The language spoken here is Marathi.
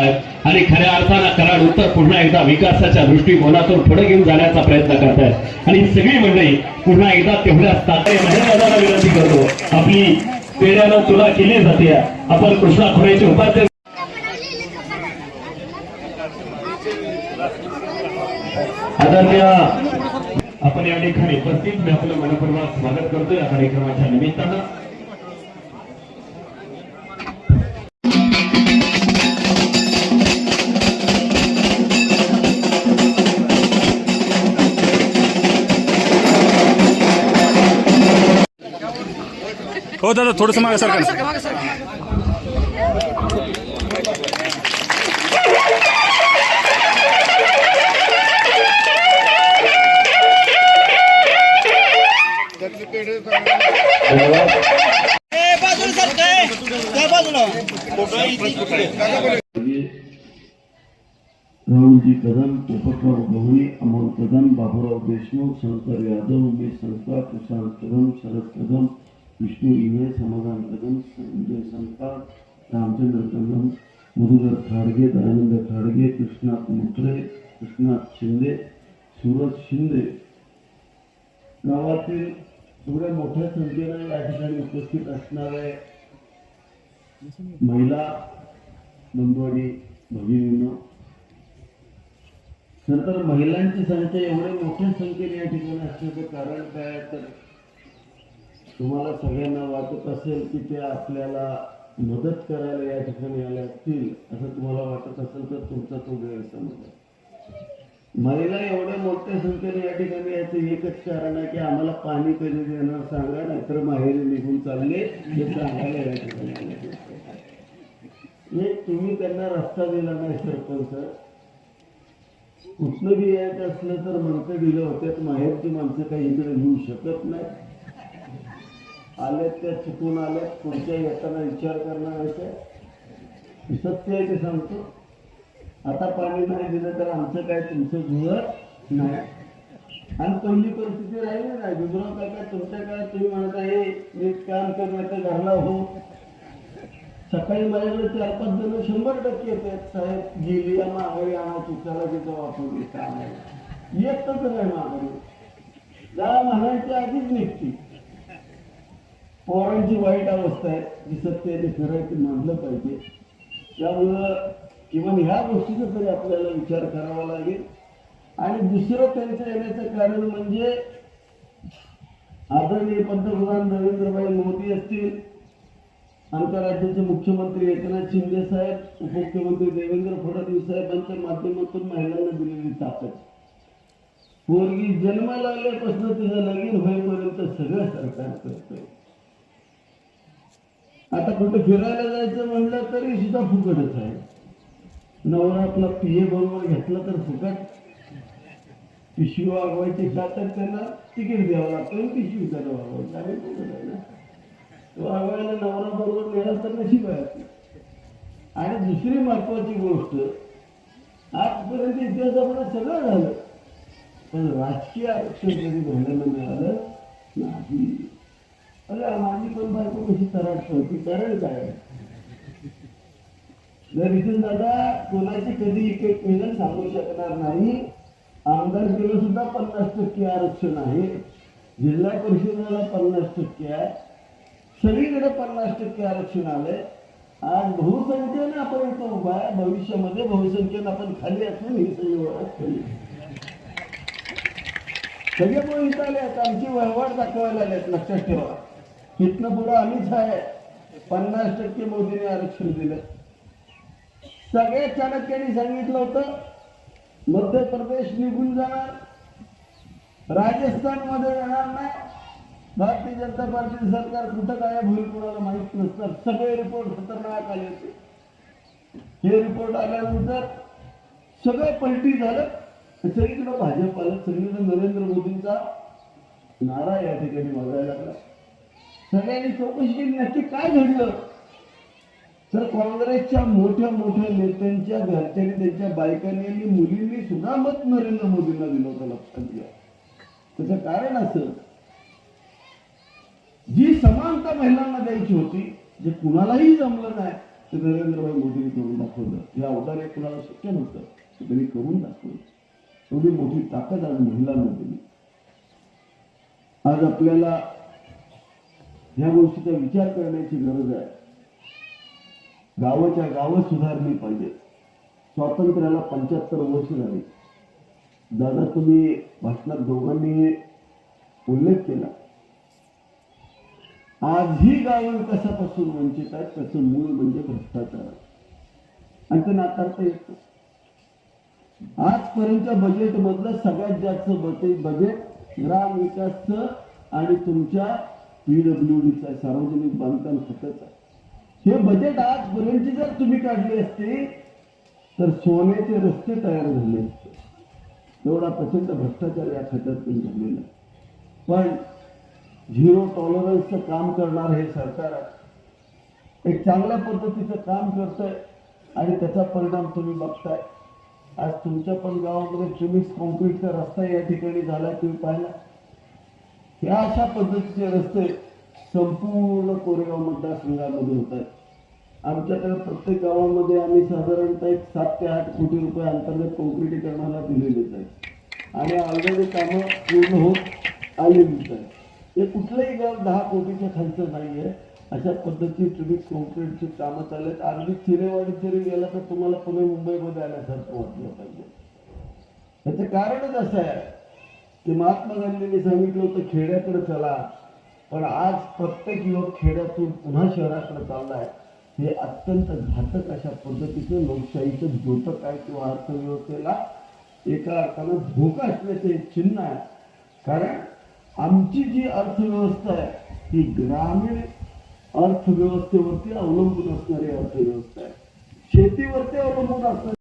आहेत. आणि खऱ्या अर्थानं कराड उत्तर पुन्हा एकदा विकासाच्या दृष्टिकोनातून पुढे घेऊन जाण्याचा प्रयत्न करतायत. आणि सगळी मंडळी पुन्हा एकदा तेवढ्याच तात्या महेंद्रदादाला विनंती करतो. आपली पेढ्यानं तुला केली जाते. आपण कृष्णा खोऱ्याचे उपाध्यक्ष आदरणीय आपण या ठिकाणी उपस्थित मी आपलं मनपूर्वक स्वागत करतो या कार्यक्रमाच्या निमित्तानं. हो दादा थोडंसं मागे सरकार राहुलजी कदम पोपटराव गवळी अमोल कदम बाबूराव देशमुख शंकर यादव उमेश संस्कार प्रशांत कदम शरद कदम विष्णू इने समाधान कदम संजय संस्कार रामचंद्र कदम मधुकर खाडगे दयानंद खाडगे कृष्णात मुत्रे कृष्णात शिंदे सूरज शिंदे. गावातील एवढ्या मोठ्या संख्येने या ठिकाणी उपस्थित असणारे महिला बंधुवाडी भगिनीनं नंतर महिलांची संख्या एवढ्या मोठ्या संख्येने या ठिकाणी असण्याचं कारण काय तर तुम्हाला सगळ्यांना वाटत असेल की ते आपल्याला मदत करायला या ठिकाणी आल्या असतील असं तुम्हाला वाटत असेल तर तुमचा तो गैरसमज आहे. महिला एवढ्या मोठ्या संख्येने या ठिकाणी याचं एकच कारण आहे की आम्हाला पाणी कधी देणार सांगा नाहीतर माहेरी निघून चालले हे सांगायला या ठिकाणी एक तुम्ही त्यांना रस्ता दिला नाही सरपंच. कुठलं बी यायचं असलं तर म्हणतं दिलं होत्यात माहेरची माणसं काही इकडे येऊ शकत नाही. आलेत त्या चुकून आल्यात पुढच्या येताना विचार करणार आहे ते. सत्य आहे ते सांगतो. आता पाणी नाही दिलं तर आमचं काय तुमचं जुळत नाही. आणि पहिली परिस्थिती राहिली नाही. दुसरं काय तुमच्या काळात तुम्ही म्हणता हे नीट काम करण्याचं घरला हो. सकाळी माझ्याकडे चार पाच जण शंभर टक्के येतात. साहेब गेली या माघारी आणा चुकाला तिथं वापरून काम आहे येतच नाही माघारी. जा म्हणायच्या आधीच निघते पोरांची वाईट अवस्था आहे दिसत ते खरं ते मानलं पाहिजे. त्यामुळं किमान ह्या गोष्टीचा तरी आपल्याला विचार करावा लागेल. आणि दुसरं त्यांचं येण्याचं कारण म्हणजे आदरणीय पंतप्रधान नरेंद्रभाई मोदी असतील आमच्या राज्याचे मुख्यमंत्री एकनाथ शिंदे साहेब उपमुख्यमंत्री देवेंद्र फडणवीस साहेबांच्या माध्यमातून महिलांना दिलेली ताकद. पोरगी जन्माला आल्यापासून तिचं लगीन होईपर्यंत सगळं सरकार करतंय. आता कुठं फिरायला जायचं म्हणलं तरी सुद्धा फुकटच आहे. नवरा आपला पिये बरोबर घेतला तर फुकट. पिशवी वागवायची का तर त्यांना तिकीट द्यावं लागतं पिशवी त्याला वागवायची. आम्ही तो वागवायला नवरा बरोबर मिळाला तर नशीब आहे. आणि दुसरी महत्वाची गोष्ट आजपर्यंत इतिहासामध्ये सगळं झालं. पण राजकीय आरक्षण कधी घडलेलं मिळालं नाही. अरे माझी पण बायको कशी तराट होती कारण काय? जर दादा कोणाची कधी एक एक मिळून सांगू शकणार नाही आमदार केलं सुद्धा पन्नास टक्के आरक्षण आहे जिल्हा परिषदेला पन्नास टक्के आहे सगळीकडे पन्नास टक्के आरक्षण आलंय. आज बहुसंख्येने आपण इथं उभा आहे भविष्यामध्ये बहुसंख्येनं आपण खाली असून ही सगळी ओळख खाली सगळे पण इथं आले आहेत आमची वहिवाट दाखवायला आलेत लक्षात ठेवा. इथनं पुढं आम्हीच आहे. पन्नास टक्के मोदीने आरक्षण दिलं. सगळ्या चाणक्यांनी सांगितलं होतं मध्य प्रदेश निघून जाणार. राजस्थानमध्ये येणार नाही. भारतीय जनता पार्टी सरकार कुठं काय होईल कुणाला माहीत नसतं सगळे रिपोर्ट खतरनाक आले होते. हे रिपोर्ट आल्यानंतर सगळं पलटी झालं. सगळीकडे भाजप आलं. सगळीकडे नरेंद्र मोदींचा नारा या ठिकाणी बघायला लागला. सगळ्यांनी चौकशी केली नक्की काय घडलं? तर काँग्रेसच्या मोठ्या मोठ्या नेत्यांच्या घरच्यांनी त्यांच्या बायकांनी आणि मुलींनी सुद्धा मत नरेंद्र मोदींना दिलं होतं लक्षात घ्या. त्याचं कारण असं जी समानता महिलांना द्यायची होती जे कुणालाही जमलं नाही ते नरेंद्रभाई मोदींनी करून दाखवलं. हे अवतार कुणाला शक्य नव्हतं त्यांनी करून दाखवलं. एवढी मोठी ताकद आज महिलांना दिली आज आपल्याला ह्या गोष्टीचा विचार करण्याची गरज आहे. गावाच्या गावं सुधारली पाहिजे. स्वातंत्र्याला पंच्याहत्तर वर्ष झाली. दादा तुम्ही भाषणात दोघांनी उल्लेख केला. आजही गावं कशापासून वंचित आहेत त्याचं मूळ म्हणजे भ्रष्टाचार. आणि ते नाकारता येत. आजपर्यंत बजेट मधलं सगळ्यात जास्त बजेट बजेट ग्रामविकासचं आणि तुमच्या पीडब्ल्यूडीचं आहे सार्वजनिक बांधकाम खात्याचा हे बजेट आजपर्यंतची जर तुम्ही काढली असते तर सोन्याचे रस्ते तयार झाले असते. एवढा प्रचंड भ्रष्टाचार या खात्यातून झालेला आहे. पण झिरो टॉलरन्सचं काम करणार हे सरकार एक चांगल्या पद्धतीचं काम करतंय आणि त्याचा परिणाम तुम्ही बघताय. आज तुमच्या पण गावामध्ये चोवीस कॉन्क्रीटचा रस्ता या ठिकाणी झाला तुम्ही पाहिला. या अशा पद्धतीचे रस्ते संपूर्ण कोरेगाव मतदारसंघामध्ये होत आहेत. आमच्याकडे प्रत्येक गावामध्ये आम्ही साधारणतः एक सात ते आठ कोटी रुपये अंतर्गत कॉन्क्रिटीकरणाला दिलेलेच आहेत आणि ऑलरेडी कामं पूर्ण होत आलेलीच आहेत. हे कुठलंही गाव दहा कोटीच्या खालचं नाही आहे अशा पद्धती तुम्ही कॉन्क्रीटची कामं चालू आहेत अगदी चिरेवाडी जरी गेला तर तुम्हाला पुणे मुंबईमध्ये आल्यासारखं वाटलं पाहिजे. याचं कारणच असं आहे. ते महात्मा गांधींनी सांगितलं होतं खेड्याकडे चला. पण आज प्रत्येक युवक खेड्यातून पुन्हा शहराकडे चाललाय. हे अत्यंत घातक अशा पद्धतीचं लोकशाहीचं द्योतक आहे किंवा अर्थव्यवस्थेला एका अर्थानं धोका असल्याचं एक चिन्ह आहे. कारण आमची जी अर्थव्यवस्था आहे ही ग्रामीण अर्थव्यवस्थेवरती अवलंबून असणारी अर्थव्यवस्था आहे. शेतीवरती अवलंबून असणारी